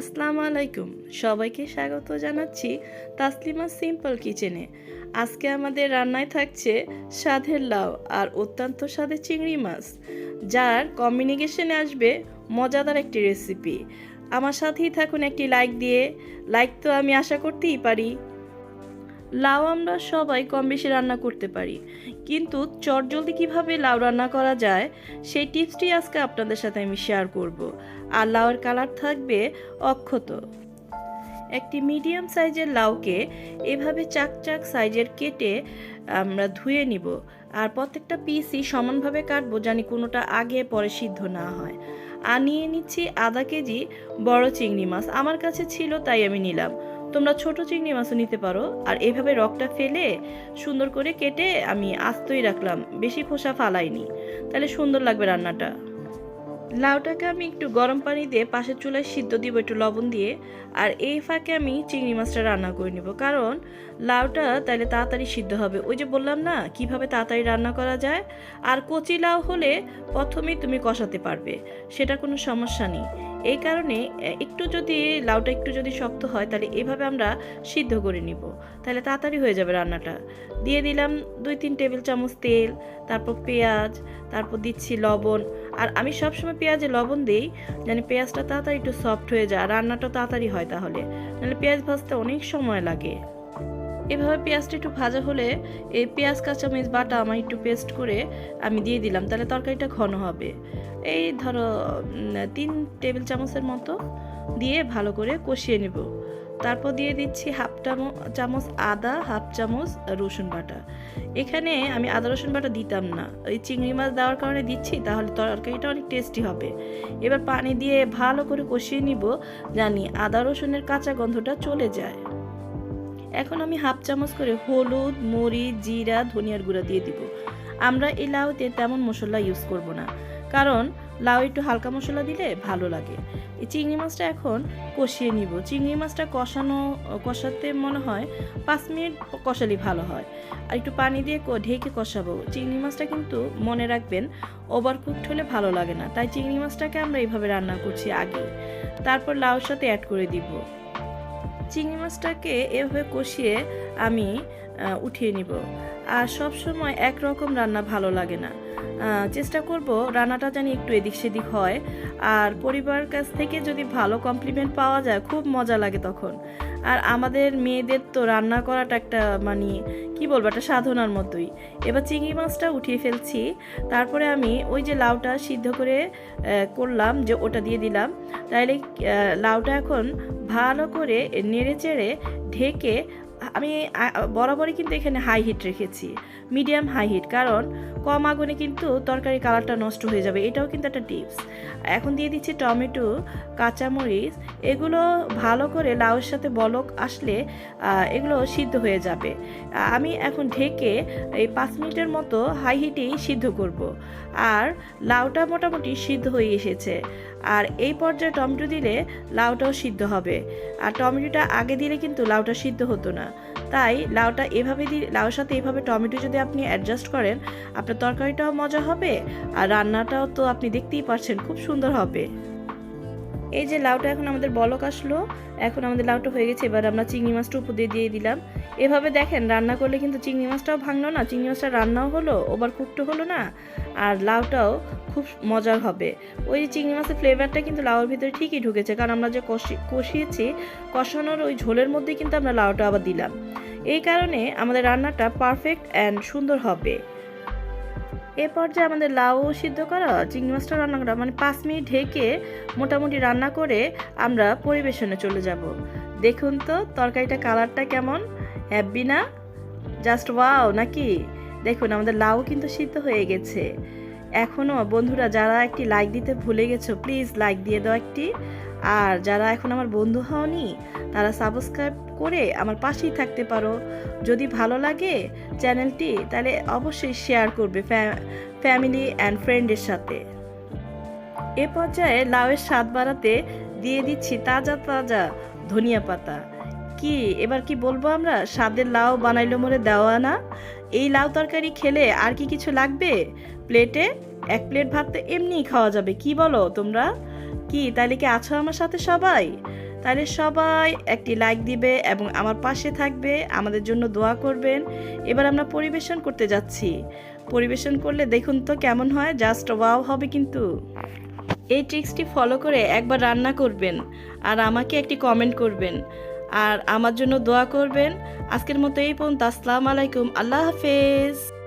আসসালামু আলাইকুম সবাইকে স্বাগত জানাচ্ছি তাসলিমা সিম্পল কিচেনে। আজকে আমাদের রান্নায় থাকছে স্বাদের লাউ আর অত্যন্ত স্বাদে চিংড়ি মাছ, যার কম্বিনেশনে আসবে মজাদার একটি রেসিপি আমার সাথেই থাকুন একটি লাইক দিয়ে। লাইক তো আমি আশা করতেই পারি লাউ আমরা সবাই কম বেশি রান্না করতে পারি। কিন্তু চটজলদি কীভাবে লাউ রান্না করা যায়, সেই টিপসটি আজকে আপনাদের সাথে আমি শেয়ার করব। আর লাউয়ের কালার থাকবে অক্ষত। একটি মিডিয়াম সাইজের লাউকে এভাবে চাক চাক সাইজের কেটে আমরা ধুয়ে নিব। আর প্রত্যেকটা পিসই সমানভাবে কাটবো জানি কোনোটা আগে পরে সিদ্ধ না হয়। আর নিয়ে নিচ্ছি আধা কেজি বড় চিংড়ি মাছ। আমার কাছে ছিল তাই আমি নিলাম। তোমরা ছোট চিংড়ি মাছও নিতে পারো। আর এভাবে রকটা ফেলে সুন্দর করে কেটে আমি আস্তই রাখলাম। বেশি খোসা ফালাইনি। তাহলে সুন্দর লাগবে রান্নাটা। লাউটাকে আমি একটু গরম পানি দিয়ে পাশের চুলায় সিদ্ধ দিব একটু লবণ দিয়ে, আর এই ফাঁকে আমি চিংড়ি মাছটা রান্না করে নিব। কারণ লাউটা তাহলে তাড়াতাড়ি সিদ্ধ হবে। ওই যে বললাম না, কীভাবে তাড়াতাড়ি রান্না করা যায়? আর কচি লাউ হলে প্রথমেই তুমি কষাতে পারবে, সেটা কোনো সমস্যা নেই। এই কারণে একটু যদি লাউটা একটু যদি শক্ত হয়, তাহলে এভাবে আমরা সিদ্ধ করে নিব। তাহলে তাড়াতাড়ি হয়ে যাবে রান্নাটা। দিয়ে দিলাম দুই, তিন টেবিল চামচ তেল, তারপর পেঁয়াজ, তারপর দিচ্ছি লবণ। আর আমি সবসময় পেঁয়াজে লবণ দিই জানি পেঁয়াজটা তাড়াতাড়ি একটু সফট হয়ে যায় রান্নাটা তাড়াতাড়ি হয় তাহলে। নাহলে পেঁয়াজ ভাজতে অনেক সময় লাগে। এভাবে পেঁয়াজটা একটু ভাজা হলে এই পেঁয়াজ, কাঁচামরিচ, বাটা আমার একটু পেস্ট করে আমি দিয়ে দিলাম, তাহলে তরকারিটা ঘন হবে। এই ধরো তিন টেবিল চামচের মতো দিয়ে ভালো করে কষিয়ে নেব। তারপর দিয়ে দিচ্ছি হাফ চামচ আদা, হাফ চামচ রসুন বাটা। এখানে আমি আদা, রসুন বাটা দিতাম না। ওই চিংড়ি মাছ দেওয়ার কারণে দিচ্ছি, তাহলে তরকারিটা অনেক টেস্টি হবে। এবার পানি দিয়ে ভালো করে কষিয়ে নিব, জানি আদা, রসুনের কাঁচা গন্ধটা চলে যায়। এখন আমি হাফ চামচ করে হলুদ, মরিচ, জিরা, ধনিয়ার গুঁড়া দিয়ে দিব। আমরা এই লাউতে তেমন মশলা ইউজ করব না। কারণ লাউ একটু হালকা মশলা দিলে ভালো লাগে। এই চিংড়ি মাছটা এখন কষিয়ে নিব। চিংড়ি মাছটা কষানো, কষাতে মনে হয় পাঁচ মিনিট কষালে ভালো হয়। আর একটু পানি দিয়ে ঢেকে কষাবো। চিংড়ি মাছটা কিন্তু মনে রাখবেন ওভার কুকড হলে ভালো লাগে না। তাই চিংড়ি মাছটাকে আমরা এইভাবে রান্না করছি আগে তারপর লাউর সাথে অ্যাড করে দিব। চিংড়ি মাছটাকে এভাবে কষিয়ে আমি উঠিয়ে নিব। আর সব সময় একরকম রান্না ভালো লাগে না। চেষ্টা করব রান্নাটা জানি একটু এদিক সেদিক হয়। আর পরিবার কাছ থেকে যদি ভালো কমপ্লিমেন্ট পাওয়া যায়, খুব মজা লাগে তখন। আর আমাদের মেয়েদের তো রান্না করাটা একটা মানে কি বলব, একটা সাধনার মতোই। এবার চিংড়ি মাছটা উঠিয়ে ফেলছি। তারপরে আমি ওই যে লাউটা সিদ্ধ করে করলাম যে ওটা দিয়ে দিলাম। তাইলে লাউটা এখন ভালো করে নেড়ে চেড়ে ঢেকে আমি বরাবরই কিন্তু এখানে হাই হিট রেখেছি। মিডিয়াম হাই হিট কারণ কম আগুনে কিন্তু তরকারি কালারটা নষ্ট হয়ে যাবে। এটাও কিন্তু একটা টিপস এখন দিয়ে দিচ্ছি টমেটো, কাঁচামরিচ, এগুলো ভালো করে লাউয়ের সাথে বলক আসলে এগুলো সিদ্ধ হয়ে যাবে। আমি এখন ঢেকে এই পাঁচ মিনিটের মতো হাই হিটেই সিদ্ধ করব। আর লাউটা মোটামুটি সিদ্ধ হয়ে এসেছে। আর এই পর্যায়ে টমেটো দিলে লাউটাও সিদ্ধ হবে। আর টমেটোটা আগে দিলে কিন্তু লাউটা সিদ্ধ হতো না। তাই লাউটা এভাবে দিয়ে, লাউর সাথে এভাবে টমেটো যদি আপনি অ্যাডজাস্ট করেন, আপনার তরকারিটাও মজা হবে আর রান্নাটাও তো আপনি দেখতেই পাচ্ছেন খুব সুন্দর হবে। এই যে লাউটা এখন আমাদের বলক আসলো, এখন আমাদের লাউটা হয়ে গেছে, এবার আমরা চিংড়ি মাছটা উপর দিয়ে দিয়ে দিলাম। এভাবে দেখেন, রান্না করলে কিন্তু চিংড়ি মাছটাও ভাঙলো না, চিংড়ি মাছটা রান্নাও হলো ওভার কুকটো হলো না, আর লাউটাও খুব মজার হবে। ওই চিংড়ি মাছের ফ্লেভারটা কিন্তু লাউর ভিতরে ঠিকই ঢুকেছে, কারণ আমরা যে কষি, কষিয়েছি, কষানোর ওই ঝোলের মধ্যেই কিন্তু আমরা লাউটা আবার দিলাম। এই কারণে আমাদের রান্নাটা পারফেক্ট অ্যান্ড সুন্দর হবে। এ পর্যায়ে আমাদের লাউ সিদ্ধ করা, চিংড়ি মাছটা রান্না করা মানে পাঁচ মিনিট ঢেকে মোটামুটি রান্না করে আমরা পরিবেশনে চলে যাব। দেখুন তো তরকারিটা কালারটা কেমন হ্যাপি না? জাস্ট ওয়াও নাকি? দেখুন, আমাদের লাউ কিন্তু সিদ্ধ হয়ে গেছে। এখনও বন্ধুরা, যারা একটি লাইক দিতে ভুলে গেছো প্লিজ লাইক দিয়ে দাও একটি। আর যারা এখন আমার বন্ধু হওনি, তারা সাবস্ক্রাইব করে আমার পাশেই থাকতে পারো। যদি ভালো লাগে চ্যানেলটি, তাহলে অবশ্যই শেয়ার করবে ফ্যামিলি অ্যান্ড ফ্রেন্ডের সাথে। এ পর্যায়ে লাউয়ের স্বাদ বাড়াতে দিয়ে দিচ্ছি তাজা তাজা ধনিয়া পাতা। কি, এবার কি বলব আমরা? স্বাদের লাউ বানাইলো মোরে দেওয়া না এই লাউ তরকারি খেলে আর কি কিছু লাগবে? প্লেটে? এক প্লেট ভাত তো এমনিই খাওয়া যাবে, কি বলো তোমরা? কি, তাহলে কি আছো আমার সাথে সবাই? তাহলে সবাই একটি লাইক দিবে এবং আমার পাশে থাকবে, আমাদের জন্য দোয়া করবেন। এবার আমরা পরিবেশন করতে যাচ্ছি। পরিবেশন করলে দেখুন তো কেমন হয় জাস্ট ওয়াও হবে কিন্তু। এই ট্রিক্সটি ফলো করে একবার রান্না করবেন আর আমাকে একটি কমেন্ট করবেন আর আমার জন্য দোয়া করবেন। আজকের মতো এই পর্যন্ত, আসসালামু আলাইকুম, আল্লাহ হাফেজ।